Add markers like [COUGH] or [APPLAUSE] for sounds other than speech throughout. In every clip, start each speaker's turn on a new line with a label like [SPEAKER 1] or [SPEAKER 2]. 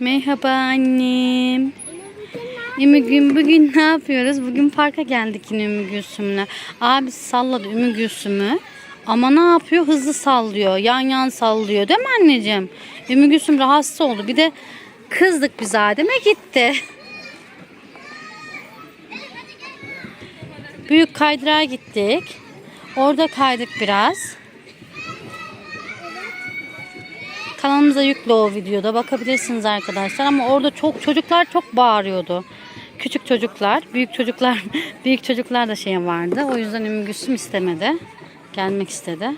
[SPEAKER 1] Merhaba annem. Ümmü Gül bugün ne yapıyoruz? Bugün parka geldik yine Ümmü Gülsüm'le. Abi salladı Ümmü Gülsüm'ü. Ama ne yapıyor? Hızlı sallıyor. Yan yan sallıyor değil mi anneciğim? Ümmü Gülsüm rahatsız oldu. Bir de kızdık biz Adem'e gitti. Büyük kaydırağa gittik. Orada kaydık biraz. Kanalımıza yüklü o videoda bakabilirsiniz arkadaşlar ama orada çok çocuklar çok bağırıyordu. Küçük çocuklar, büyük çocuklar, [LAUGHS] büyük çocuklar da şey vardı. O yüzden Ümmü Gülsüm istemedi. Gelmek istedi.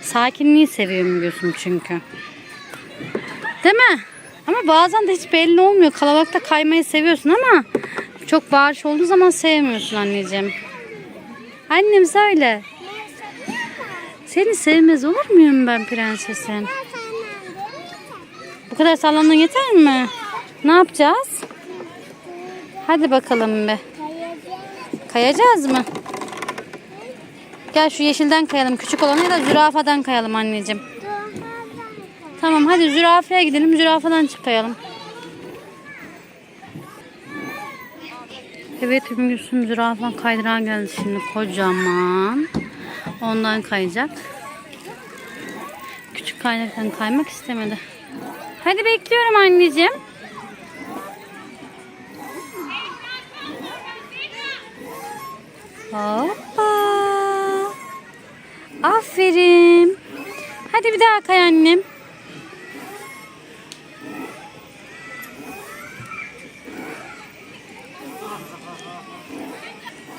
[SPEAKER 1] Sakinliği seviyor Ümmü Gülsüm çünkü. Değil mi? Ama bazen de hiç belli olmuyor. Kalabalıkta kaymayı seviyorsun ama çok bağırış olduğu zaman sevmiyorsun anneciğim. Annem söyle. Seni sevmez olur muyum ben prensesin? Bu kadar sallandın yeter mi? Ne yapacağız? Hadi bakalım be. Kayacağız mı? Gel şu yeşilden kayalım. Küçük olanı ya da zürafadan kayalım anneciğim. Tamam hadi zürafaya gidelim. Zürafadan çıkayalım. Evet Ümmü Gülsüm zürafa kaydıran geldi şimdi kocaman. Ondan kayacak. Küçük kaydıraktan kaymak istemedi. Hadi bekliyorum anneciğim. Hoppa. Aferin. Hadi bir daha kay annem.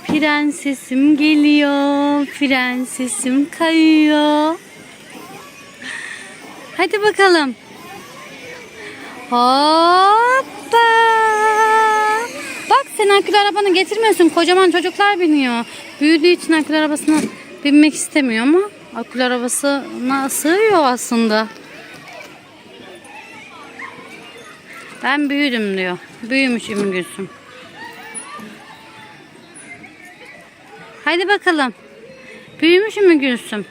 [SPEAKER 1] Prensesim geliyor. Prensesim kayıyor. Hadi bakalım. Hoppa. Bak sen akülü arabanı getirmiyorsun. Kocaman çocuklar biniyor. Büyüdüğü için akülü arabasına binmek istemiyor ama akülü arabasına sığıyor aslında. Ben büyüdüm diyor. Büyümüş Ümmü Gülsüm. Hadi bakalım. Büyümüş Ümmü Gülsüm.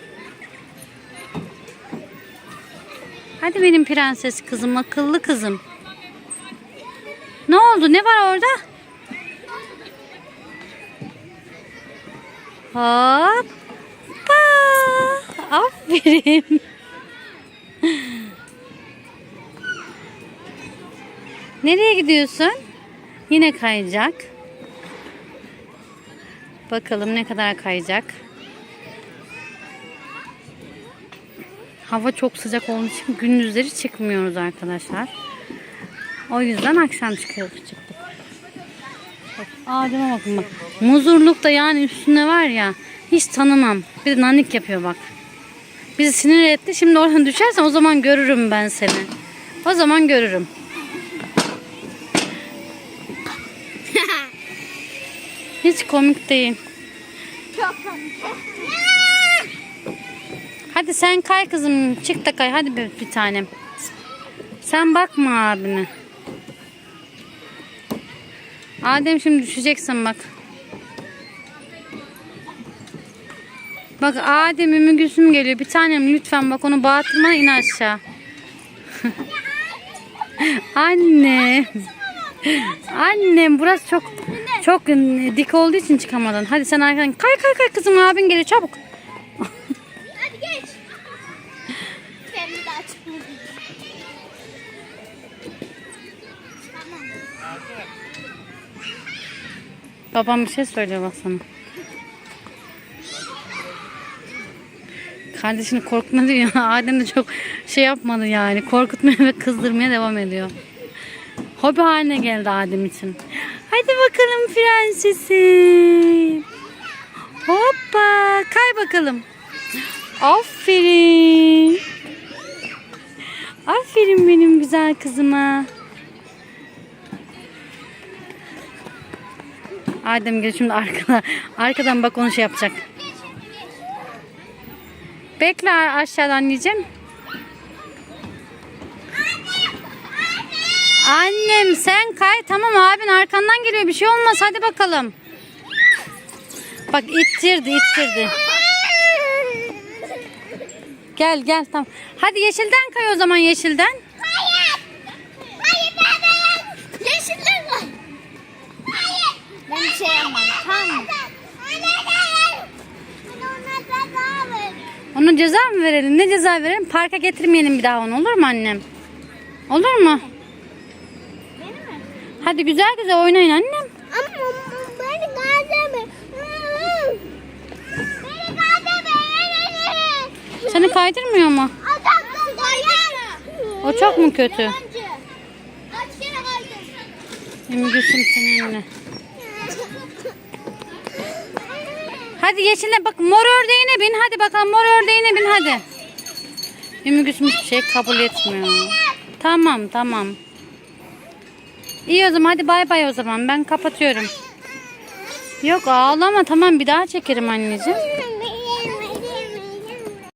[SPEAKER 1] Hadi benim prenses kızım, akıllı kızım. Ne oldu? Ne var orada? Hoppa. Aferin. Nereye gidiyorsun? Yine kayacak. Bakalım ne kadar kayacak. Hava çok sıcak olduğu için gündüzleri çıkmıyoruz arkadaşlar. O yüzden akşam çıkıyoruz çıktık. Bak, Adem'e bakın bak. Muzurluk da yani üstünde var ya hiç tanımam. Bir de nanik yapıyor bak. Bizi sinir etti. Şimdi oradan düşersen o zaman görürüm ben seni. O zaman görürüm. [LAUGHS] Hiç komik değil.
[SPEAKER 2] Çok komik.
[SPEAKER 1] Hadi sen kay kızım. Çık da kay. Hadi bir, bir tanem. Sen bakma abine. Adem şimdi düşeceksin bak. Bak Adem Ümmü geliyor. Bir tanem lütfen bak onu bağırtma in aşağı. [LAUGHS] Anne. Annem burası çok çok dik olduğu için çıkamadın. Hadi sen arkadan kay kay kay kızım abin geliyor çabuk. Babam bir şey söylüyor bak sana. Kardeşini korkutma diyor. [LAUGHS] Adem de çok şey yapmadı yani. Korkutmaya ve kızdırmaya devam ediyor. Hobi haline geldi Adem için. Hadi bakalım prensesim. Hoppa. Kay bakalım. Aferin. Aferin benim güzel kızıma. Adem gel şimdi arkadan, arkadan bak onu şey yapacak. Bekle aşağıdan anneciğim. Annem sen kay tamam abin arkandan geliyor bir şey olmaz hadi bakalım. Bak ittirdi ittirdi. Gel gel tamam. Hadi yeşilden kay o zaman yeşilden.
[SPEAKER 2] Hayır. Hayır ben, yeşilden kay. Hayır. Ben, ben şey yapmam. Tamam.
[SPEAKER 1] Ona ceza mı verelim? Ne ceza verelim? Parka getirmeyelim bir daha onu olur mu annem? Olur mu? Hadi güzel güzel oynayın annem. Seni kaydırmıyor mu? O çok mu kötü? Gülsüm seninle. Hadi yeşile bak mor ördeğine bin. Hadi bakalım mor ördeğine bin hadi. Hiçbir şey kabul etmiyor. Tamam tamam. İyi o zaman hadi bay bay o zaman ben kapatıyorum. Yok ağlama tamam bir daha çekerim anneciğim.